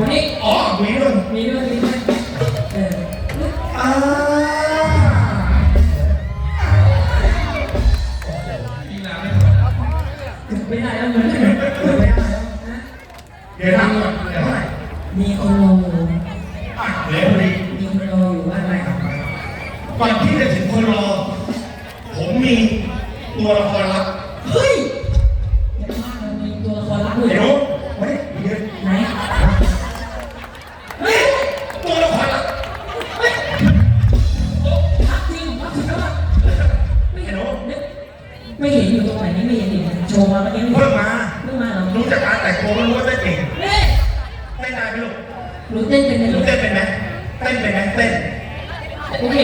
คนนี้อ๋อมีด้วยมีด้วยมีด้วยเอออ่าไม่ได้แล้วมันไม่ได้แล้วนะเดี๋ยวทำก่อนเดี๋ยวให้มีคนรออยู่เดี๋ยวพอดีมีคนรออยู่ว่าอะไรก่อนที่จะถึงคนรอ ผมมีตัวละคร ไม่เห็นอยู่ตรงไหนนี่ไม่เห็นอยู่โชว์มาเมื่อกี้เพิ่งมาเพิ่งมาเหรอรู้จักอาแต่โคก็รู้ว่าได้เก่งเฮ้ยเต้นได้ไหมลูกหนูเต้นเป็นไหมหนูเต้นเป็นไหมเต้นเป็นไหมเต้นโอเค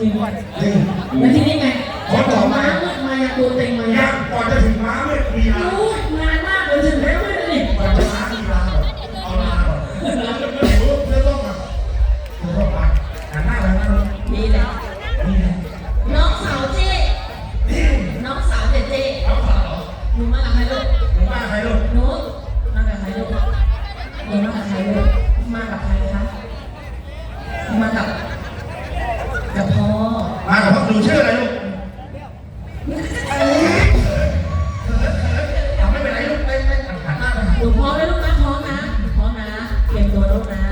จริงแล้วที่นี่ไงคนต่อมาเมื่อมายาตัวเต็งมายัยังก่อนจะถึงม้ามืดมีลารู้นานมากเลยถึงแล้วไม่นี่ก่อนจะม้ามีลาแบบเอาลาเององแบบ้นน้างน้องสาวเจ๊น้องสาวเจ๊เจ๊เองสาวเหรอหนูมาหาใครลูกหนูมาหาใครลูก đâu. nè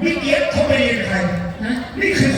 พี่เอียรเขาไม่ได้เป็นใครนะนี่คือ